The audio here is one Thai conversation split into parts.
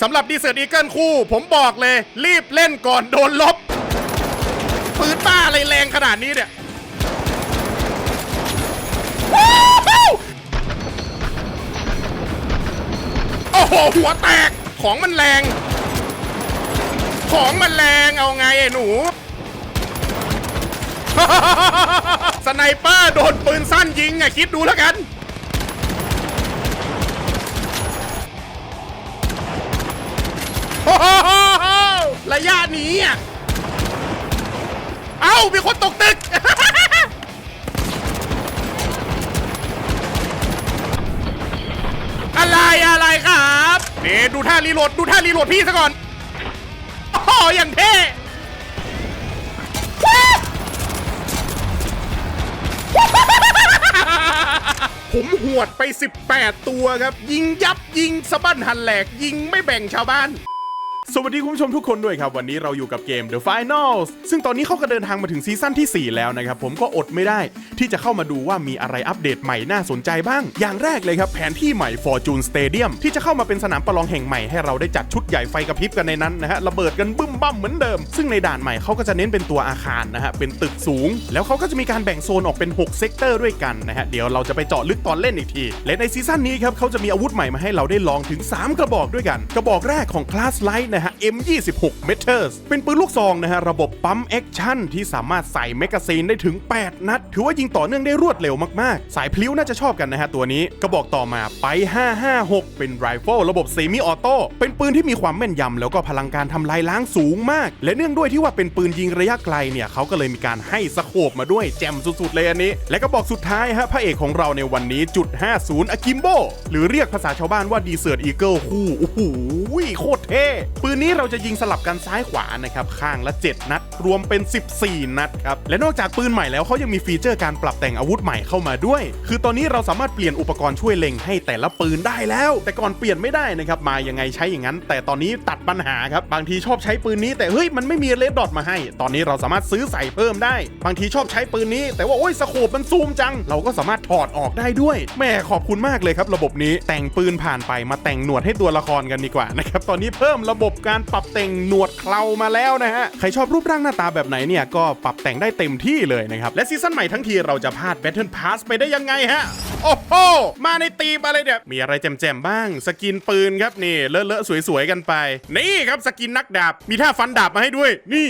สำหรับดีเซอร์อีเกิลคู่ ผมบอกเลย รีบเล่นก่อนโดนลบ ปืนบ้าอะไรแรงขนาดนี้เนี่ยโอ้โห หัวแตกของมันแรง ของมันแรงเอาไงไอ้หนูสไนเปอร์โดนปืนสั้นยิงอะคิดดูแล้วกัน โอ้โหระยะนี้อะเอ้า มีคนตกตึก อะไรอะไรครับนี่ดูท่ารีโหลด ดูท่ารีโหลดพี่ซะก่อนโอ้โหอย่างเท่ผมหวดไป 18 ตัวครับ ยิงยับยิงสะบั้นหันแหลก ยิงไม่แบ่งชาวบ้าน สวัสดีคุณผู้ชมทุกคนด้วยครับ วันนี้เราอยู่กับเกม The Finals ซึ่งตอนนี้เขาก็เดินทางมาถึงซีซั่นที่ 4 แล้วนะครับ ผมก็อดไม่ได้ที่จะเข้ามาดูว่ามีอะไรอัปเดตใหม่น่าสนใจบ้าง อย่างแรกเลยครับ แผนที่ใหม่ Fortune Stadium ที่จะเข้ามาเป็นสนามประลองแห่งใหม่ให้เราได้จัดชุดใหญ่ไฟกระพริบกันในนั้นนะฮะระเบิดกันบึ้มบั้มเหมือนเดิม ซึ่งในด่านใหม่เขาก็จะเน้นเป็นตัวอาคารนะฮะเป็นตึกสูง แล้วเขาก็จะมีการแบ่งโซนออกเป็น6เซกเตอร์ด้วยกันนะฮะเดี๋ยวเราจะไปเจาะลึกตอนเล่นอีกทีและในซีซั่นนี้ครับเขาจะมีอาวุธใหม่มาให้เราได้ลองถึง 3 กระบอกด้วยกัน กระบอกแรกของคลาสไลท์นะฮะ M26 Meters เป็นปืนลูกซองนะฮะ ระบบปั๊มแอคชั่นที่สามารถใส่แมกกาซีนได้ถึง 8 นัด ถือว่ายิงต่อเนื่องได้รวดเร็วมาก ๆ สายพลิ้วน่าจะชอบกันนะฮะตัวนี้ กระบอกต่อมาไป 556 เป็นไรเฟิลระบบเซมิออโต้เป็นปืนที่มีความแม่นยำแล้วก็พลังการทำลายล้างสูงมาก และเนื่องด้วยที่ว่าเป็นปืนยิงระยะไกลเนี่ยเขาก็เลยมีการให้สโคบมาด้วยแจ่มสุดๆเลยอันนี้ และกระบอกสุดท้ายฮะพระเอกของเราในวันนี้จุด50อะกิมโบหรือเรียกภาษาชาวบ้านว่าดีเซอร์อีเกิลคู่โอ้โหโคตรเท่ปืนืนี้เราจะยิงสลับกันซ้ายขวานะครับข้างละ 7 นัด รวมเป็น 14 นัดครับ และนอกจากปืนใหม่แล้วเขายังมีฟีเจอร์การปรับแต่งอาวุธใหม่เข้ามาด้วย คือตอนนี้เราสามารถเปลี่ยนอุปกรณ์ช่วยเล็งให้แต่ละปืนได้แล้ว แต่ก่อนเปลี่ยนไม่ได้นะครับมายังไงใช้อย่างนั้น แต่ตอนนี้ตัดปัญหาครับบางทีชอบใช้ปืนนี้แต่เฮ้ยมันไม่มีเลดดอทมาให้ ตอนนี้เราสามารถซื้อใส่เพิ่มได้ บางทีชอบใช้ปืนนี้ แต่ว่าโอ้ยสโคปมันซูมจัง เราก็สามารถถอดออกได้ด้วยแม่ขอบคุณมากเลยครับ ระบบนี้แต่งปืนผ่านไปมาแต่งหนวดให้ตัวละครกันดีกว่านะครับตอนนี้เพิ่มระบบการปรับแต่งหนวดเครามาแล้วนะฮะ ใครชอบรูปร่างหน้าตาแบบไหนเนี่ยก็ปรับแต่งได้เต็มที่เลยนะครับ และซีซั่นใหม่ทั้งทีเราจะพลาด Battle Pass ไปได้ยังไงฮะ โอ้โห มาในตีมอะไรเนี่ย มีอะไรแจมๆบ้าง สกินปืนครับนี่เลอะๆสวยๆกันไป นี่ครับสกินนักดาบ มีท่าฟันดาบมาให้ด้วย นี่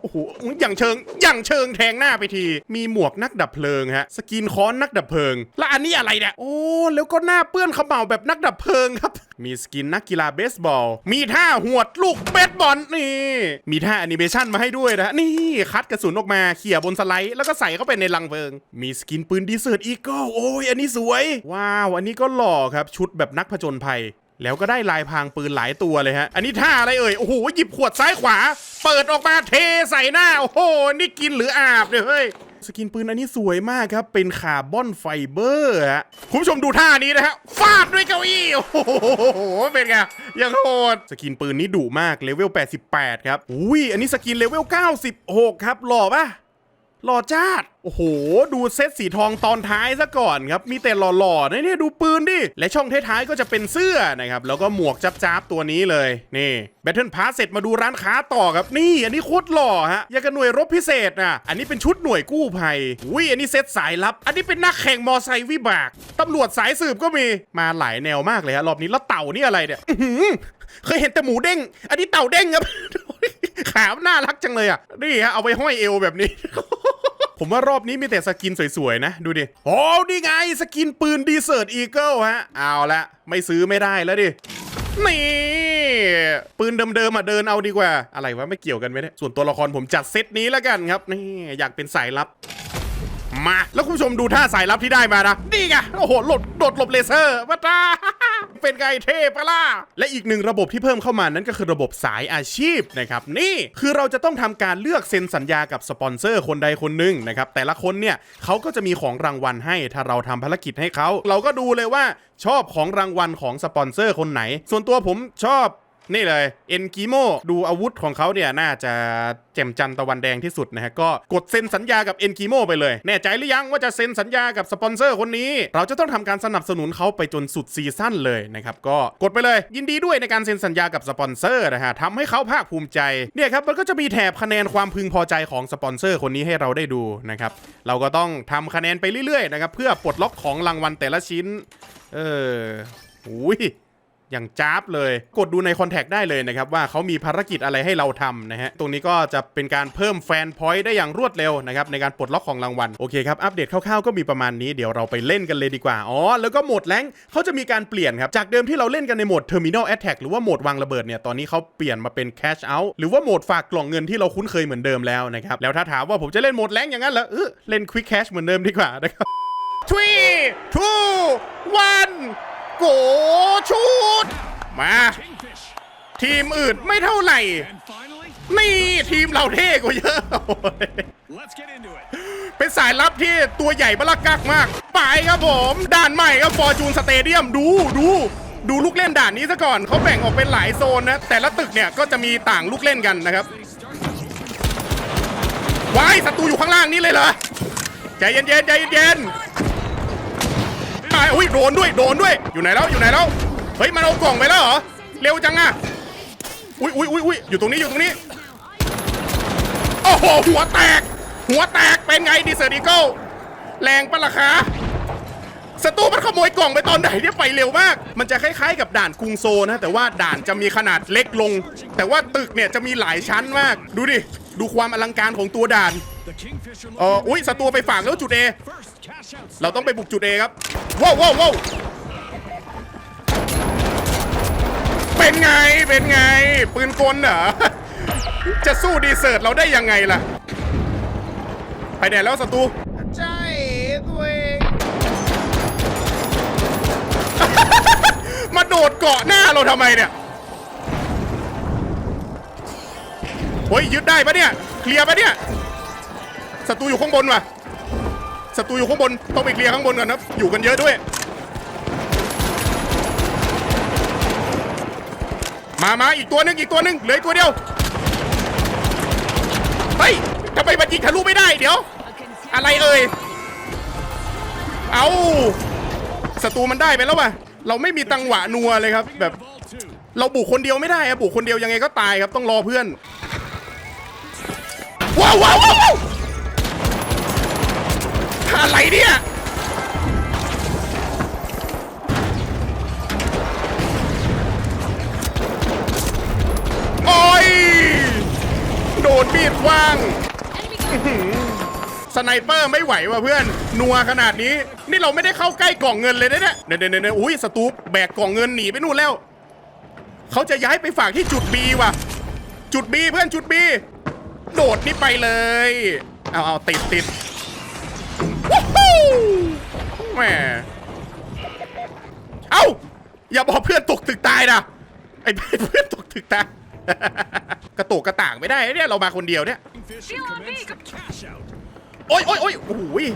โอ้โหอย่างเชิงอย่างเชิงแทงหน้าไปที มีหมวกนักดับเพลิงฮะ สกินค้อนนักดับเพลิง และอันนี้อะไรเนี่ย โอ้ แล้วก็หน้าเปื้อนขมเหลาแบบนักดับเพลิงครับ มีสกินนักกีฬาเบสบอล มีท่าหวดลูกเบสบอลนี่ มีท่าแอนิเมชันมาให้ด้วยนะ นี่คัดกระสุนออกมาเขี่ยบนสไลด์แล้วก็ใส่เข้าไปในลังเพลิง มีสกินปืนดีเซอร์ตอีเกิลโอ้ยอันนี้สวย ว้าว อันนี้ก็หล่อครับ ชุดแบบนักผจญภัย แล้วก็ได้ลายพรางปืนหลายตัวเลยฮะ อันนี้ท่าอะไรเอ่ย โอ้โห หยิบขวดซ้ายขวา เปิดออกมาเทใส่หน้า โอ้โห นี่กินหรืออาบเนี่ยเฮ้ย สกินปืนอันนี้สวยมากครับ เป็นคาร์บอนไฟเบอร์ฮะ คุณผู้ชมดูท่านี้นะฮะ ฟาดด้วยเก้าอี้ โอ้โห เป็นไง ยังโหด สกินปืนนี้ดุมาก เลเวล 88 ครับ อุ้ย อันนี้สกินเลเวล 96 ครับ หล่อปะ หล่อจ้าดโอ้โห ดูเซตสีทองตอนท้ายซะก่อนครับ มีแต่หล่อๆนะเนี่ยดูปืนดิ และช่องท้ายๆก็จะเป็นเสื้อนะครับ แล้วก็หมวกจับๆตัวนี้เลย นี่แบทเทิลพาสเสร็จมาดูร้านค้าต่อครับ นี่ อันนี้โคตรหล่อฮะ ยังกับหน่วยรบพิเศษนะอันนี้เป็นชุดหน่วยกู้ภัยอุ้ยอันนี้เซตสายลับ อันนี้เป็นนักแข่งมอไซค์วิบาก ตำรวจสายสืบก็มี มาหลายแนวมากเลยฮะ รอบนี้แล้วเต่านี่อะไรเนี่ยอื้อหือ เคยเห็นแต่หมูเด้ง อันนี้เต่าเด้งครับ ขาวน่ารักจังเลยอะ นี่ฮะเอาไว้ห้อยเอวแบบนี้ ผมว่ารอบนี้มีแต่สกินสวยๆนะ ดูดิ โอ้นี่ไงสกินปืนดีเซอร์ตอีเกิลฮะ เอาละไม่ซื้อไม่ได้แล้วดิ นี่ปืนเดิมๆอะเดินเอาดีกว่า อะไรวะไม่เกี่ยวกันไหมเนี่ย ส่วนตัวละครผมจัดเซตนี้แล้วกันครับ นี่อยากเป็นสายลับมา แล้วคุณผู้ชมดูท่าสายลับที่ได้มานะ นี่ไง โอ้โห หลดโดดหลบเลเซอร์วัตตา เป็นไงเทพปะล่ะและอีกหนึ่งระบบที่เพิ่มเข้ามานั้นก็คือระบบสายอาชีพนะครับนี่คือเราจะต้องทำการเลือกเซ็นสัญญากับสปอนเซอร์คนใดคนหนึ่งนะครับแต่ละคนเนี่ยเขาก็จะมีของรางวัลให้ถ้าเราทำภารกิจให้เขา เราก็ดูเลยว่าชอบของรางวัลของสปอนเซอร์คนไหน ส่วนตัวผมชอบ นี่เลยเอ็นกิโมดูอาวุธของเขาเนี่ยน่าจะแจ่มจันตะวันแดงที่สุดนะฮะก็กดเซ็นสัญญากับเอ็นกิโมไปเลย แน่ใจหรือยังว่าจะเซ็นสัญญากับสปอนเซอร์คนนี้ เราจะต้องทำการสนับสนุนเขาไปจนสุดซีซั่นเลยนะครับก็กดไปเลย ยินดีด้วยในการเซ็นสัญญากับสปอนเซอร์นะฮะทำให้เขาภาคภูมิใจเนี่ยครับมันก็จะมีแถบคะแนนความพึงพอใจของสปอนเซอร์คนนี้ให้เราได้ดูนะครับเราก็ต้องทำคะแนนไปเรื่อยๆนะครับเพื่อปลดล็อกของรางวัลแต่ละชิ้น เอออุ้ย อย่างจ้าบเลย กดดูในคอนแทคได้เลยนะครับว่าเขามีภารกิจอะไรให้เราทำนะฮะ ตรงนี้ก็จะเป็นการเพิ่มแฟนพอยต์ได้อย่างรวดเร็วนะครับในการปลดล็อกของรางวัล โอเคครับ อัปเดตคร่าวๆก็มีประมาณนี้เดี๋ยวเราไปเล่นกันเลยดีกว่า อ๋อ แล้วก็โหมดแรงเขาจะมีการเปลี่ยนครับ จากเดิมที่เราเล่นกันในโหมด Terminal Attack หรือว่าโหมดวางระเบิดเนี่ยตอนนี้เขาเปลี่ยนมาเป็น Cash Out หรือว่าโหมดฝากกล่องเงินที่เราคุ้นเคยเหมือนเดิมแล้วนะครับแล้วถ้าถามว่าผมจะเล่นโหมดแรงอย่างนั้นเหรอเออเล่น Quick Cash เหมือนเดิมดีกว่านะครับ three two one go shoot มา Kingfish. ทีมอื่นไม่เท่าไหร่ And finally, นี่ทีมเราเท่กว่าเยอะ let's get into it. เป็นสายลับที่ตัวใหญ่บลักกักมาก ไปครับผม ด่านใหม่ครับฟอร์จูนสเตเดียมดูดูดูลูกเล่นด่านนี้ซะก่อนเขาแบ่งออกเป็นหลายโซนนะ แต่ละตึกเนี่ยก็จะมีต่างลูกเล่นกันนะครับว้ายศัตรูอยู่ข้างล่างนี่เลยเหรอใจเย็นๆใจเย็นๆตายอุ้ยโดนด้วยโดนด้วย อยู่ไหนแล้วอยู่ไหนแล้วเฮ้ยมันเอากล่องไปแล้วเหรอเร็วจังอะอุ้ยอุ้ยอุ้ยอุ้ยอยู่ตรงนี้อยู่ตรงนี้โอ้โหหัวแตก หัวแตกเป็นไงดีเซอร์ดิเกิลแรงปะล่ะคะศัตรูมันขโมยกล่องไปตอนไหนเนี่ยไปเร็วมาก มันจะคล้ายๆกับด่านกรุงโซนะ แต่ว่าด่านจะมีขนาดเล็กลง แต่ว่าตึกเนี่ยจะมีหลายชั้นมาก ดูดิ ดูความอลังการของตัวด่านเอออุ้ยศัตรูไปฝากแล้วจุดเอ เราต้องไปบุกจุดเอครับว้าวว้าวว้าวเป็นไงเป็นไง ปืนกลเหรอ จะสู้ดีเซิร์ตเราได้ยังไงล่ะ ไปไหนแล้วศัตรูใช่ตัวเองมาโดดเกาะหน้าเราทำไมเนี่ยเฮ้ยยึดได้ปะเนี่ย เคลียร์ปะเนี่ยศัตรูอยู่ข้างบนว่ะ ศัตรูอยู่ข้างบน ต้องไปเคลียร์ข้างบนก่อนนะอยู่กันเยอะด้วย มามาอีกตัวหนึงอีกตัวหนึงเหลือตัวเดียว เฮ้ยทำไมมันยิงทะลุไม่ได้เดี๋ยว อะไรเอ่ย เอาศัตรูมันได้ไปแล้วว่ะ เราไม่มีตังหวะนัวเลยครับ แบบ เราบุกคนเดียวไม่ได้อะบุกคนเดียวยังไงก็ตายครับต้องรอเพื่อน ว้าวว้าวว้าวว้าว อะไรเนี่ยโอ้ยโดนมีดว่างสไนเปอร์ไม่ไหวว่ะเพื่อน นัวขนาดนี้ นี่เราไม่ได้เข้าใกล้กล่องเงินเลยนะเนี่ยเดี๋ยวเดี๋ยวเดี๋ยวอุ้ยสตูปแบกกล่องเงินหนีไปนู่นแล้ว เขาจะย้ายไปฝากที่จุด B ว่ะ จุด B เพื่อนจุด B โดดนี่ไปเลย เอาเอาติดติดวู้ฮู้ แหมเอ้า อย่าบอกเพื่อนตกตึกตายนะไอ้เพื่อนตกตึกตาย กระโตกกระต่างไม่ได้เนี่ยเรามาคนเดียวเนี่ย Kingfish and commence the cash out. โอ้ยโอ้ยโอ้ยโอ้โหย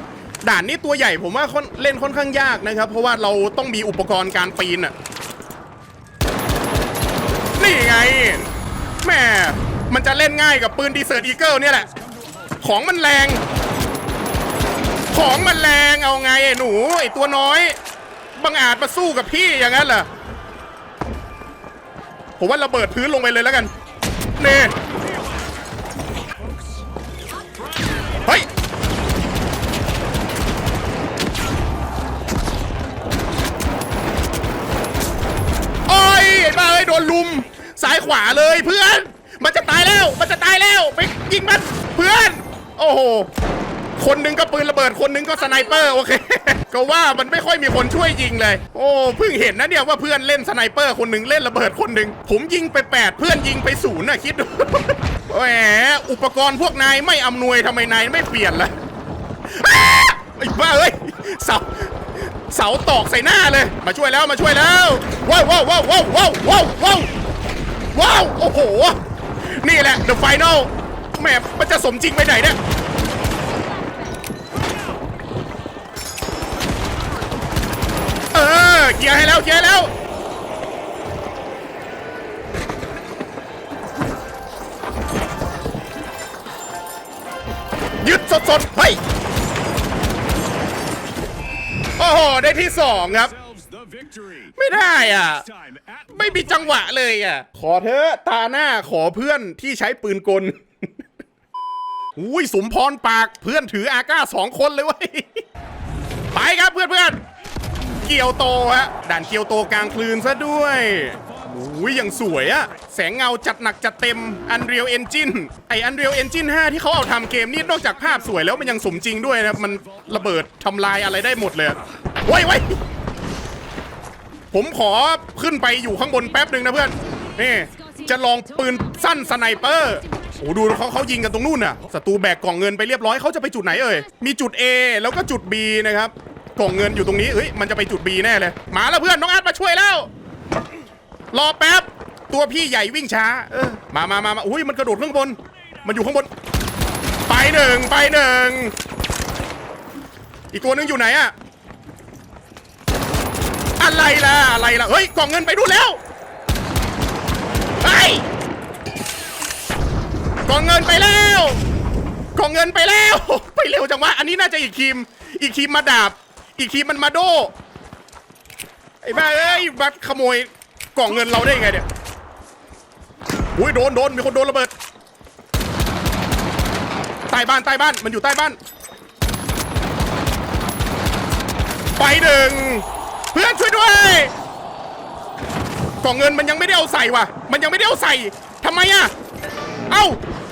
ด่านนี้ตัวใหญ่ผมว่าค่อนเล่นค่อนข้างยากนะครับ เพราะว่าเราต้องมีอุปกรณ์การปีนอะนี่ไงแหม่มันจะเล่นง่ายกับปืนดีเซอร์อีเกิลเนี่ยแหละ ของมันแรง ของมันแรงเอาไงไอ้หนูไอ้ตัวน้อย บังอาจมาสู้กับพี่อย่างนั้นเหรอผมว่าระเบิดพื้นลงไปเลยแล้วกันเน่เฮ้ยโอ้ยไอ้บ้าเอ้ยโดนลุมซ้ายขวาเลยเพื่อน มันจะตายแล้ว มันจะตายแล้ว ไปยิงมันเพื่อน โอ้โห คนหนึงก็ปืนระเบิดคนหนึงก็สไนเปอร์โอเค ก็ว่ามันไม่ค่อยมีคนช่วยยิงเลย โอ้เพิ่งเห็นนะเนี่ยว่าเพื่อนเล่นสไนเปอร์คนหนึ่งเล่นระเบิดคนหนึ่งผมยิงไปแปดเพื่อนยิงไปศูนย์น่ะคิดดูแหมอุปกรณ์พวกนายไม่อำนวยทำไมนายไม่เปลี่ยนล่ะ ไอ้บ้าเอ้ยเสาเสาตอกใส่หน้าเลย มาช่วยแล้วมาช่วยแล้วว้าวว้าวว้าวว้าวว้าวว้าวว้าวว้าวโอ้โห นี่แหละ the final แหมมันจะสมจริงไปไหนเนี่ย เคลียร์ให้แล้วเคลียร์แล้วยึดสดสดไปโอ้โหได้ที่สองครับ ไม่ได้อะ ไม่มีจังหวะเลยอะ ขอเธอตาหน้าขอเพื่อนที่ใช้ปืนกลอุ้ยสมพรปากเพื่อนถืออาก้าสองคนเลยเว้ยไปครับเพื่อนเพื่อน เกียวโตฮะด่านเกียวโตกลางคลืนซะด้วยอุ้ยอย่างสวยอะแสงเงาจัดหนักจัดเต็ม Unreal Engine ไอ Unreal Engine 5 ที่เขาเอาทำเกมนี่นอกจากภาพสวยแล้วมันยังสมจริงด้วยนะ มันระเบิดทำลายอะไรได้หมดเลยโว้ยโว้ยผมขอขึ้นไปอยู่ข้างบนแป๊บหนึ่งนะเพื่อน นี่ จะลองปืนสั้นสไนเปอร์โอ้ดูเขาเขายิงกันตรงนู่นน่ะศัตรูแบกกล่องเงินไปเรียบร้อยเขาจะไปจุดไหนเอ่ย มีจุด A แล้วก็จุด B นะครับ กล่องเงินอยู่ตรงนี้เฮ้ยมันจะไปจุด B แน่เลย มาแล้วเพื่อนน้องอาร์ตมาช่วยแล้ว รอแป๊บ ตัวพี่ใหญ่วิ่งช้าเออมามามามาอุ้ยมันกระโดดข้างบน มันอยู่ข้างบน ไปหนึ่งไปหนึ่งอีกตัวหนึงอยู่ไหนอะอะไรล่ะอะไรล่ะเฮ้ยกล่องเงินไปดูแล้วเฮ้ยกล่องเงินไปแล้วกล่องเงินไปแล้ว ไปเร็วจังวะอันนี้น่าจะอีกทีม อีกทีมมาดาบ อีกทีมันมาโด ไอ้บ้าเอ้ยมาขโมยกล่องเงินเราได้ยังไงเนี่ยอุ้ยโดนโดนมีคนโดนระเบิดใต้บ้านใต้บ้านมันอยู่ใต้บ้าน ไปหนึ่งเพื่อนช่วยด้วย กล่องเงินมันยังไม่ได้เอาใส่ว่ะ มันยังไม่ได้เอาใส่ทำไมอะ เอ้า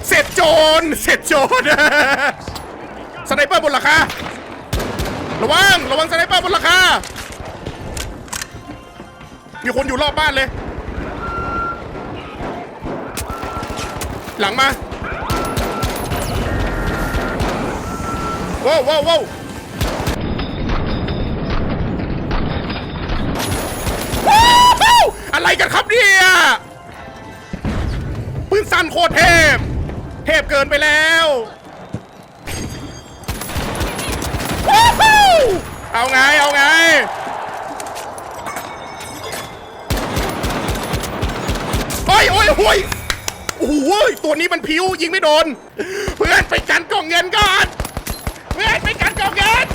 เสร็จโจรเสร็จโจรสไนเปอร์บนหลังคา ระวัง ระวังสไนเปอร์บนหลังคา มีคนอยู่รอบบ้านเลย หลังมา ว้าวว้าวว้าวว้าวอะไรกันครับเนี่ยปืนสั้นโคตรเทพ เทพเกินไปแล้วว้าว เอาไง เอาไง โอ้ยโอ้ยโอ้ยโอ้โหตัวนี้มันพิ้วยิงไม่โดน เพื่อนไปกันกล่องเงินก่อน เพื่อนไปกันกล่องเงิน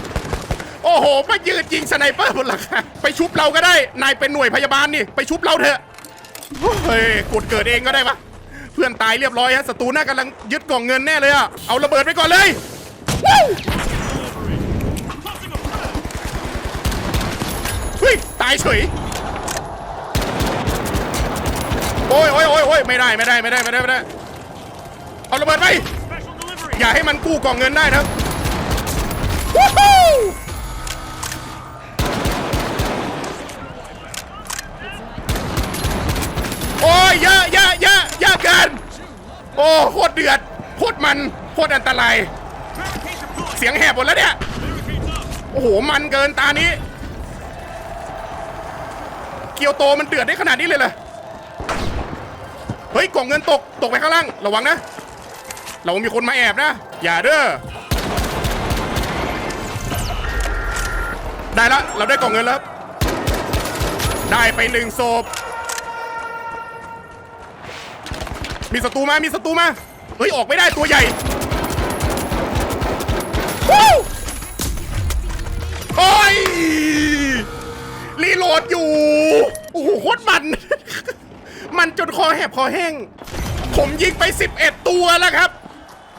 โอ้โหมายืนยิงสไนเปอร์บนหลังคาไปชุบเราก็ได้ นายเป็นหน่วยพยาบาลนี่ ไปชุบเราเถอะ เฮ้ยกดเกิดเองก็ได้ปะเพื่อนตายเรียบร้อยฮะศัตรูน่ากำลังยึดกล่องเงินแน่เลยอะเอาระเบิดไปก่อนเลยวู้เฮ้ย ตายเฉย โอ้ยโอ้ยโอ้ยโอ้ยไม่ได้ไม่ได้ไม่ได้ไม่ได้ไม่ได้ เอาระเบิดไป อย่าให้มันกู้กล่องเงินได้นะครับวู้ฮู้โอ้ยเยอะเยอะเยอะเยอะเกิน โอ้โคตรเดือดโคตรมันโคตรอันตราย เสียงแหบหมดแล้วเนี่ย โอ้โห มันเกินตานี้ เกียวโตมันเดือดได้ขนาดนี้เลยเหรอเฮ้ยกล่องเงินตกตกไปข้างล่างระวังนะเรามีคนมาแอบนะ อย่าเด้อได้ละเราได้กล่องเงินแล้ว ได้ไปหนึ่งศพมีศัตรูมา มีศัตรูมา เฮ้ย ออกไม่ได้ตัวใหญ่วู้โอ้ย ลดอยู่ โอ้โหโคตรมัน มันจนคอแหบคอแห้ง ผมยิงไป 11 ตัวแล้วครับ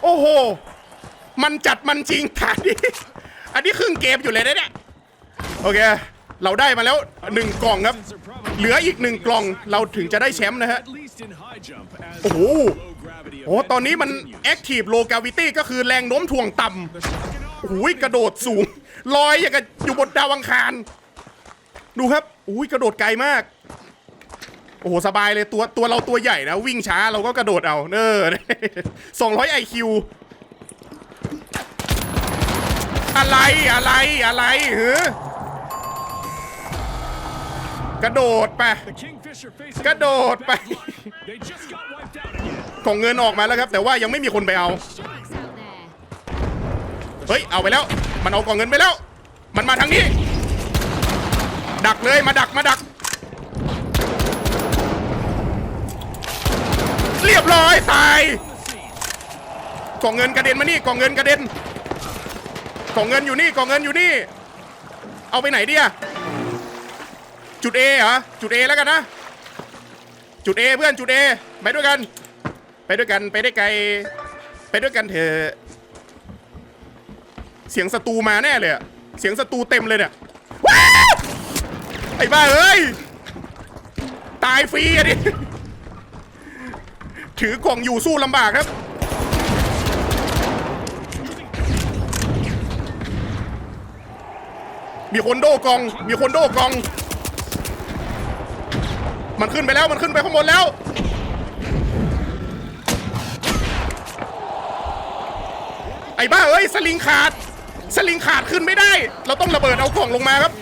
โอ้โห มันจัดมันจริงฐานนี้อันนี้ครึ่งเกมอยู่เลยนะเนี่ย โอเค เราได้มาแล้วหนึ่งกล่องครับ เหลืออีกหนึ่งกล่องเราถึงจะได้แชมป์นะฮะ โอ้โหโอ้ตอนนี้มัน continues. Active Low Gravity ก็คือแรงโน้มถ่วงต่ำโอ้โหกระโดดสูง ลอยอย่างกับอยู่บนดาวอังคาร ดูครับอุ้ยกระโดดไกลมาก โอ้โหสบายเลยตัวตัวเราตัวใหญ่นะวิ่งช้าเราก็กระโดดเอาเนอสองร้อยไอคิวอะไรอะไรอะไรเฮ้กระโดดไป กระโดดไปของเงินออกมาแล้วครับ แต่ว่ายังไม่มีคนไปเอา เฮ้ย เอาไปแล้ว มันเอากล่องเงินไปแล้ว มันมาทางนี้ ดักเลยมาดักมาดัก เรียบร้อยตายกล่องเงินกระเด็นมานี่กล่องเงินกระเด็นกล่องเงินอยู่นี่กล่องเงินอยู่นี่ เอาไปไหนเดีอะจุด A เหรอจุด A แล้วกันนะจุด A เพื่อนจุด A ไปด้วยกัน ไปด้วยกันไปได้ไกล ไปด้วยกันเถอะเสียงศัตรูมาแน่เลยอะเสียงศัตรูเต็มเลยเนี่ยว้าว ไอ้บ้าเอ้ย ตายฟรีอะดิ ถือกล่องอยู่สู้ลำบากครับ มีคนโดกอง มีคนโดกอง มันขึ้นไปแล้ว มันขึ้นไปข้างบนแล้ว ไอ้บ้าเอ้ย สลิงขาด สลิงขาดขึ้นไม่ได้ เราต้องระเบิดเอากล่องลงมาครับ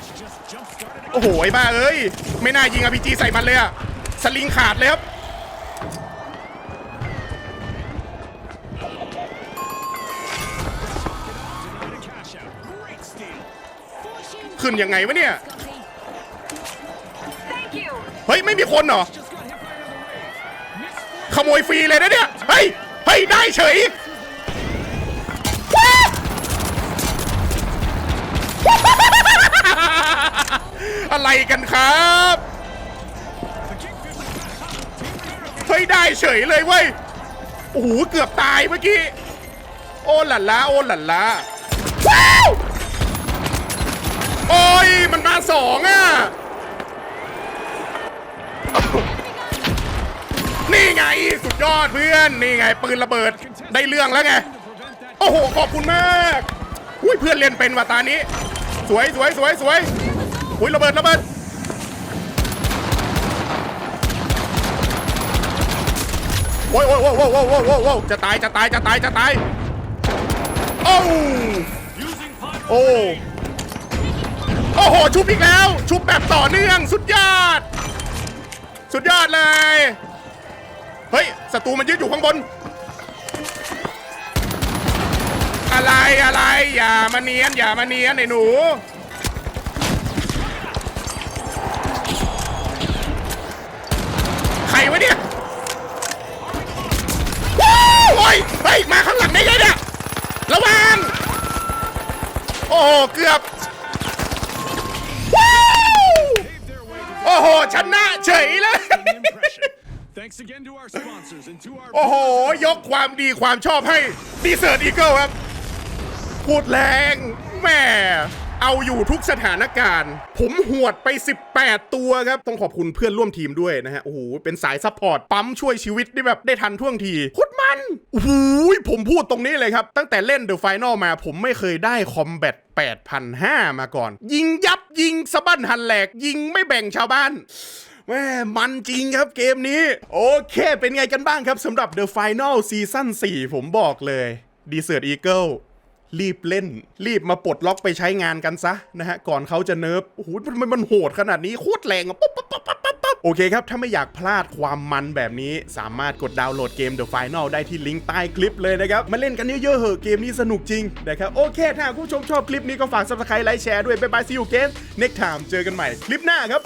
โอ้โหไอ้บ้าเอ้ย ไม่น่ายิงอพีจีใส่มันเลยอะสลิงขาดเลยครับ ขึ้นยังไงวะเนี่ย เฮ้ย ไม่มีคนเหรอ ขโมยฟรีเลยนะเนี่ย เฮ้ย เฮ้ย ได้เฉย อะไรกันครับเฮ้ยได้เฉยเลยเว้ยโอ้โหเกือบตายเมื่อกี้ โอ้หลันละโอ้หลันละว้าวโอ้ยมันมาสองอะนี่ไงสุดยอดเพื่อน นี่ไงปืนระเบิดได้เรื่องแล้วไง โอ้โห ขอบคุณมาก อุ้ยเพื่อนเล่นเป็นว่ะตานี้ สวยสวยสวยสวย อุ้ยระเบิดระเบิดโอ้ยโอ้ยโอ้ยโอ้ยโอ้ยโอ้ยโอ้ยจะตายจะตายจะตายจะตายโอ้โอ้โอ้โหชุบอีกแล้ว ชุบแบบต่อเนื่องสุดยอด สุดยอดเลยเฮ้ยศัตรูมันยืดอยู่ข้างบน อะไรอะไรอย่ามาเนียนอย่ามาเนียนไอ้หนู วะเนี่ยว้าวโอ้ยเฮ้ยมาข้างหลังได้ไงเนี่ยระวังโอ้โหเกือบว้าว paved their way to โอ้โหชนะเฉยเลย the impression. Thanks again to our sponsors and to our โอ้โห ยกความดีความชอบให้ดีเซอร์อีเกิลครับพูดแรงแหม่ เอาอยู่ทุกสถานการณ์ ผมหวดไป 18 ตัวครับ ต้องขอบคุณเพื่อนร่วมทีมด้วยนะฮะ โอ้โห เป็นสายซัพพอร์ต ปั๊มช่วยชีวิตได้แบบได้ทันท่วงทีโคตรมันโอ้โหผมพูดตรงนี้เลยครับ ตั้งแต่เล่น The Final มา ผมไม่เคยได้คอมแบท8,500 มาก่อน ยิงยับยิงสะบั้นหันแหลก ยิงไม่แบ่งชาวบ้านแม่มันจริงครับเกมนี้ โอเค เป็นไงกันบ้างครับสำหรับ The Final Season 4 ผมบอกเลย Desert Eagle รีบเล่น รีบมาปลดล็อกไปใช้งานกันซะนะฮะ ก่อนเขาจะเนิร์ฟโอ้โหมันมันโหดขนาดนี้โคตรแรงอะปุ๊บปุ๊บปุ๊บปุ๊บปุ๊บโอเคครับ ถ้าไม่อยากพลาดความมันแบบนี้ สามารถกดดาวน์โหลดเกม The Final ได้ที่ลิงก์ใต้คลิปเลยนะครับ มาเล่นกันเยอะๆเหอะเกมนี้สนุกจริงนะครับ โอเค ถ้าคุณผู้ชมชอบคลิปนี้ก็ฝาก subscribe ไลค์แชร์ด้วยบ๊ายบาย see you again next time เจอกันใหม่คลิปหน้าครับ